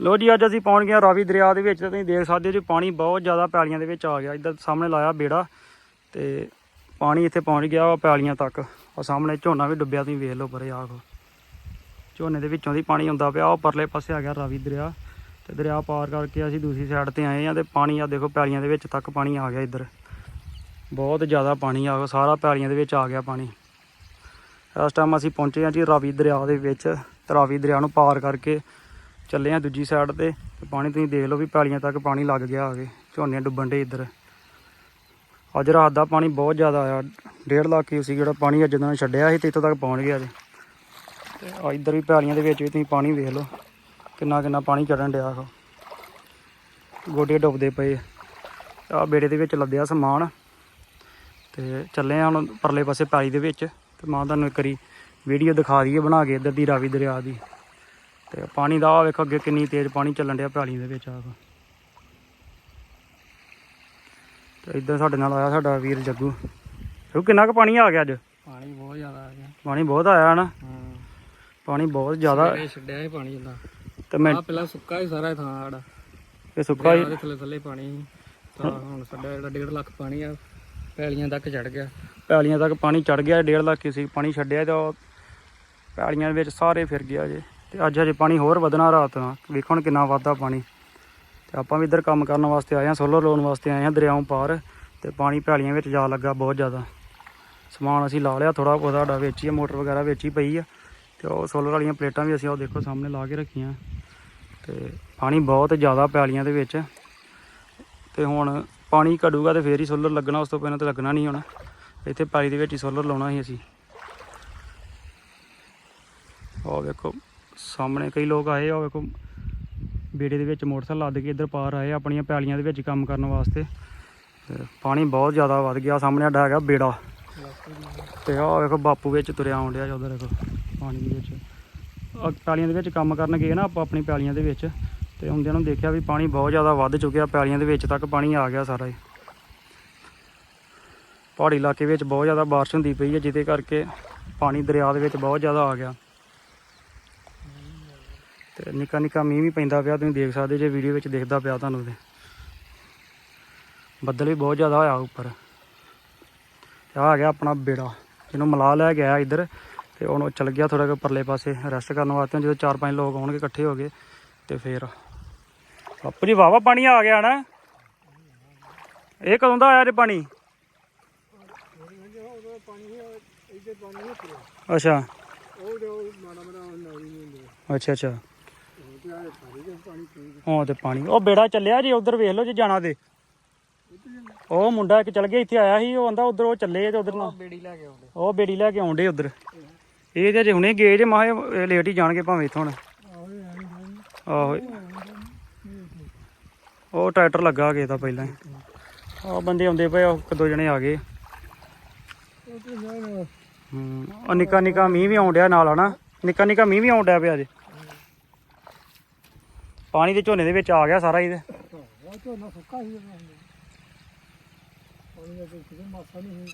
ਲੋ ਜੀ, ਅੱਜ ਅਸੀਂ ਪਹੁੰਚ ਗਏ ਹਾਂ ਰਾਵੀ ਦਰਿਆ ਦੇ ਵਿੱਚ ਤੇ ਤੁਸੀਂ ਦੇਖ ਸਕਦੇ ਹੋ ਜੀ, ਪਾਣੀ ਬਹੁਤ ਜ਼ਿਆਦਾ ਪੈਲੀਆਂ ਦੇ ਵਿੱਚ ਆ ਗਿਆ। ਇੱਧਰ ਸਾਹਮਣੇ ਲਾਇਆ ਬੇੜਾ ਤੇ ਪਾਣੀ ਇੱਥੇ ਪਹੁੰਚ ਗਿਆ ਵਾ ਪੈਲੀਆਂ ਤੱਕ। ਆ ਸਾਹਮਣੇ ਝੋਨਾ ਵੀ ਡੁੱਬਿਆ, ਤੁਸੀਂ ਵੇਖ ਲਓ ਪਰੇ ਆਖੋ ਝੋਨੇ ਦੇ ਵਿੱਚੋਂ ਦੀ ਪਾਣੀ ਹੁੰਦਾ ਪਿਆ ਉਹ ਪਰਲੇ ਪਾਸੇ ਆ ਗਿਆ ਰਾਵੀ ਦਰਿਆ ਤੇ ਦਰਿਆ ਪਾਰ ਕਰਕੇ ਅਸੀਂ ਦੂਸਰੀ ਸਾਈਡ ਤੇ ਆਏ ਆ ਤੇ ਪਾਣੀ ਆ ਦੇਖੋ ਪੈਲੀਆਂ ਦੇ ਵਿੱਚ ਤੱਕ ਪਾਣੀ ਆ ਗਿਆ ਇੱਧਰ। ਬਹੁਤ ਜ਼ਿਆਦਾ ਪਾਣੀ ਆ ਗਿਆ ਸਾਰਾ ਪੈਲੀਆਂ ਦੇ ਵਿੱਚ ਆ ਗਿਆ ਪਾਣੀ। ਇਸ ਟਾਈਮ ਅਸੀਂ ਪਹੁੰਚੇ ਹਾਂ ਜੀ ਰਾਵੀ ਦਰਿਆ ਦੇ ਵਿੱਚ ਤੇ ਰਾਵੀ ਦਰਿਆ ਨੂੰ ਪਾਰ ਕਰਕੇ ਚੱਲੇ ਆ ਦੂਜੀ ਸਾਈਡ ਤੇ ਤੇ ਪਾਣੀ ਤੁਸੀਂ ਦੇਖ ਲਓ ਵੀ ਪੈਲੀਆਂ ਤੱਕ ਪਾਣੀ ਲੱਗ ਗਿਆ ਆਗੇ ਝੋਨੇ ਡੁੱਬਣ ਦੇ ਇੱਧਰ। ਅੱਜ ਰਾਤ ਦਾ ਪਾਣੀ ਬਹੁਤ ਜ਼ਿਆਦਾ ਆਇਆ 1.5 ਲੱਖ ਹੀ ਸੀ ਜਿਹੜਾ ਪਾਣੀ ਅੱਜ ਦਾ ਛੱਡਿਆ ਸੀ ਤੇ ਇੱਥੋਂ ਤੱਕ ਪਹੁੰਚ ਗਿਆ ਜੀ। ਤੇ ਆ ਇੱਧਰ ਵੀ ਪੈਲੀਆਂ ਦੇ ਵਿੱਚ ਵੀ ਤੁਸੀਂ ਪਾਣੀ ਵੇਖ ਲਓ, ਕਿੰਨਾ ਕਿੰਨਾ ਪਾਣੀ ਚੜਨ ਡਿਆ ਆਖੋ ਗੋਡੇ ਡੁੱਬਦੇ ਪਏ ਆ। ਬੇੜੇ ਦੇ ਵਿੱਚ ਲੱਦਿਆ ਸਮਾਨ, ਤੇ ਚੱਲੇ ਆ ਹੁਣ ਪਰਲੇ ਪਾਸੇ ਪੈਲੀ ਦੇ ਵਿੱਚ, ਤੇ ਮਾਂ ਤੁਹਾਨੂੰ ਇੱਕ ਵਾਰੀ ਵੀਡੀਓ ਦਿਖਾ ਦਈਏ, ਬਣਾ ਕੇ ਇੱਧਰ ਦੀ ਰਾਵੀ ਦਰਿਆ ਦੀ। ਤੇ ਪਾਣੀ ਦਾ ਵੇਖੋ ਅੱਗੇ ਕਿੰਨੀ ਤੇਜ਼ ਪਾਣੀ ਚੱਲਣ ਡਿਆ ਪੈਲੀ ਦੇ ਵਿੱਚ ਆ ਤੇ ਇੱਧਰ ਸਾਡੇ ਨਾਲ ਆਇਆ ਸਾਡਾ ਵੀਰ ਜੱਗੂ। ਉਹ ਕਿੰਨਾ ਕੁ ਪਾਣੀ ਆ ਗਿਆ ਅੱਜ? ਪਾਣੀ ਬਹੁਤ ਜ਼ਿਆਦਾ ਆ ਗਿਆ। ਪਾਣੀ ਬਹੁਤ ਆਇਆ ਨਾ ਹਾਂ। ਪਾਣੀ ਬਹੁਤ ਜ਼ਿਆਦਾ। ਛੱਡਿਆ ਇਹ ਪਾਣੀ ਜਾਂਦਾ। ਤੇ ਮੈਂ ਪਹਿਲਾਂ ਸੁੱਕਾ ਹੀ ਸਾਰਾ ਥਾਂ ਸਾਡਾ। ਇਹ ਸੁੱਕਾ ਹੀ ਥੱਲੇ ਥੱਲੇ ਪਾਣੀ ਸੀ। ਤਾਂ ਹੁਣ ਸਾਡਾ ਜਿਹੜਾ 1.5 ਲੱਖ ਪਾਣੀ ਆ ਪੈਲੀਆਂ ਤੱਕ ਚੜ ਗਿਆ। ਪੈਲੀਆਂ ਤੱਕ ਪਾਣੀ ਚੜ ਗਿਆ 1.5 ਲੱਖ ਸੀ। ਪਾਣੀ ਛੱਡਿਆ ਤੇ ਉਹ ਪੈਲੀਆਂ ਵਿੱਚ ਸਾਰੇ ਫਿਰ ਗਿਆ ਜੇ। ਤੇ ਅੱਜ ਹਜੇ ਪਾਣੀ ਹੋਰ ਵਧਣਾ ਰਾਤ ਨਾਲ ਵੇਖੋ ਹੁਣ ਕਿੰਨਾ ਵੱਧਦਾ ਪਾਣੀ। ਤੇ ਆਪਾਂ ਵੀ ਇੱਧਰ ਕੰਮ ਕਰਨ ਵਾਸਤੇ ਆਏ ਹਾਂ ਸੋਲਰ ਲਾਉਣ ਵਾਸਤੇ ਆਏ ਹਾਂ ਦਰਿਆਓਂ ਪਾਰ। ਤੇ ਪਾਣੀ ਪੈਲੀਆਂ ਵਿੱਚ ਜਾ ਲੱਗਾ ਬਹੁਤ ਜ਼ਿਆਦਾ। ਸਮਾਨ ਅਸੀਂ ਲਾ ਲਿਆ ਥੋੜਾ ਬਹੁਤਾ ਸਾਡਾ ਵੇਚੀ ਆ, ਮੋਟਰ ਵਗੈਰਾ ਵੇਚੀ ਪਈ ਆ। ਤੇ ਉਹ ਸੋਲਰ ਵਾਲੀਆਂ ਪਲੇਟਾਂ ਵੀ ਅਸੀਂ ਉਹ ਦੇਖੋ ਸਾਹਮਣੇ ਲਾ ਕੇ ਰੱਖੀਆਂ। ਤੇ ਪਾਣੀ ਬਹੁਤ ਜ਼ਿਆਦਾ ਪੈਲੀਆਂ ਦੇ ਵਿੱਚ। ਤੇ ਹੁਣ ਪਾਣੀ ਘੜੂਗਾ ਤੇ ਫੇਰ ਹੀ ਸੋਲਰ ਲੱਗਣਾ ਉਸ ਤੋਂ ਪਹਿਲਾਂ ਤਾਂ ਲੱਗਣਾ ਨਹੀਂ ਹੋਣਾ। ਇੱਥੇ ਪੈਲੀ ਦੇ ਵਿੱਚ ਹੀ ਸੋਲਰ ਲਾਉਣਾ ਸੀ ਅਸੀਂ। ਉਹ ਵੇਖੋ। ਸਾਹਮਣੇ ਕਈ ਲੋਕ ਆਏ ਆ, ਉਹ ਵੇਖੋ, ਬੇੜੇ ਦੇ ਵਿੱਚ ਮੋਟਰਸਾਈਕਲ ਲੱਦ ਕੇ ਇੱਧਰ ਪਾਰ ਆਏ ਆ ਆਪਣੀਆਂ ਪੈਲੀਆਂ ਦੇ ਵਿੱਚ ਕੰਮ ਕਰਨ ਵਾਸਤੇ। ਤੇ ਪਾਣੀ ਬਹੁਤ ਜ਼ਿਆਦਾ ਵੱਧ ਗਿਆ, ਸਾਹਮਣੇ ਸਾਡਾ ਹੈਗਾ ਬੇੜਾ। ਤੇ ਆਹ ਵੇਖੋ, ਬਾਪੂ ਵਿੱਚ ਤੁਰਿਆ ਆਉਣ ਡਿਆ ਉਧਰ ਵੇਖੋ, ਪਾਣੀ ਦੇ ਵਿੱਚ। ਆਹ ਪੈਲੀਆਂ ਦੇ ਵਿੱਚ ਕੰਮ ਕਰਨ ਗਏ ਨਾ ਆਪਾਂ ਆਪਣੀ ਪੈਲੀਆਂ ਦੇ ਵਿੱਚ, ਤੇ ਹੁੰਦਿਆਂ ਨੂੰ ਦੇਖਿਆ ਵੀ ਪਾਣੀ ਬਹੁਤ ਜ਼ਿਆਦਾ ਵੱਧ ਚੁੱਕਿਆ, ਪੈਲੀਆਂ ਦੇ ਵਿੱਚ ਤੱਕ ਪਾਣੀ ਆ ਗਿਆ ਸਾਰਾ ਪਹਾੜੀ ਇਲਾਕੇ ਵਿੱਚ ਬਹੁਤ ਜ਼ਿਆਦਾ ਬਾਰਿਸ਼ ਹੁੰਦੀ ਪਈ ਹੈ, ਜਿਹਦੇ ਕਰਕੇ ਪਾਣੀ ਦਰਿਆ ਦੇ ਵਿੱਚ ਬਹੁਤ ਜ਼ਿਆਦਾ ਆ ਗਿਆ। ਤੇ ਨਿੱਕਾ ਨਿੱਕਾ ਮੀਂਹ ਵੀ ਪੈਂਦਾ ਪਿਆ ਤੁਸੀਂ ਦੇਖ ਸਕਦੇ ਜੇ ਵੀਡੀਓ ਵਿੱਚ ਦਿਖਦਾ ਪਿਆ ਤੁਹਾਨੂੰ ਤੇ। ਬੱਦਲ ਵੀ ਬਹੁਤ ਜ਼ਿਆਦਾ ਹੋਇਆ ਉੱਪਰ। ਤੇ ਆ ਗਿਆ ਆਪਣਾ ਬੇੜਾ ਜਿਹਨੂੰ ਮਲਾ ਲੈ ਗਿਆ ਇੱਧਰ ਤੇ ਹੁਣ ਉਹ ਚਲ ਗਿਆ ਥੋੜਾ ਜਿਹਾ ਪਰਲੇ ਪਾਸੇ ਰੈਸਟ ਕਰਨ ਵਾਸਤੇ ਜਦੋਂ ਚਾਰ ਪੰਜ ਲੋਕ ਆਉਣਗੇ ਇਕੱਠੇ ਹੋ ਗਏ ਤੇ ਫੇਰ। ਬਾਪੂ ਜੀ ਵਾਵਾ ਪਾਣੀ ਆ ਗਿਆ ਨਾ। ਇਹ ਕਦੋਂ ਦਾ ਆਇਆ ਜੇ ਪਾਣੀ? ਅੱਛਾ। ਅੱਛਾ ਅੱਛਾ। ਹਾਂ, ਤੇ ਪਾਣੀ। ਉਹ ਬੇੜਾ ਚੱਲਿਆ ਜੇ, ਉਧਰ ਵੇਖ ਲਓ ਜੇ, ਜਾਣਾ ਤੇ। ਉਹ ਮੁੰਡਾ ਇੱਕ ਚੱਲ ਗਿਆ, ਇੱਥੇ ਆਇਆ ਸੀ, ਉਹ ਆਂਦਾ ਉਧਰ ਉਹ ਚੱਲੇ ਤੇ ਉਧਰ ਨਾ ਬੇੜੀ ਲੈ ਕੇ ਆਉਂਦੇ ਉਹ ਬੇੜੀ ਲੈ ਕੇ ਆਉਂਦੇ ਉਧਰ। ਇਹ ਤੇ ਅਜੇ ਹੁਣੇ ਗਏ ਜੇ ਮਾਏ ਲੇਟ ਹੀ ਜਾਣਗੇ ਭਾਵੇਂ ਇੱਥੋਂ ਹੁਣ। ਆਹੋ। ਉਹ ਟਰੈਕਟਰ ਲੱਗਾ ਗਿਆ ਤਾਂ ਪਹਿਲਾਂ ਹੀ। ਬੰਦੇ ਆਉਂਦੇ ਪਏ ਉਹ ਇੱਕ ਦੋ ਜਣੇ ਆ ਗਏ। ਹੂੰ ਨਿੱਕਾ ਨਿੱਕਾ ਮੀਂਹ ਵੀ ਆਉਣ ਡਿਆ ਨਾਲ, ਹਨਾ? ਨਿੱਕਾ ਨਿੱਕਾ ਮੀਂਹ ਵੀ ਆਉਣ ਡਿਆ ਪਿਆ ਜੇ ਪਾਣੀ ਦੇ ਝੋਨੇ ਦੇ ਵਿੱਚ ਆ ਗਿਆ ਸਾਰਾ ਇਹਦੇ ਝੋਨਾ ਸੁੱਕਾ ਸੀ ਪਾਣੀ ਦਾ ਕੋਈ ਮਾਸਾ ਨਹੀਂ ਹੋਈ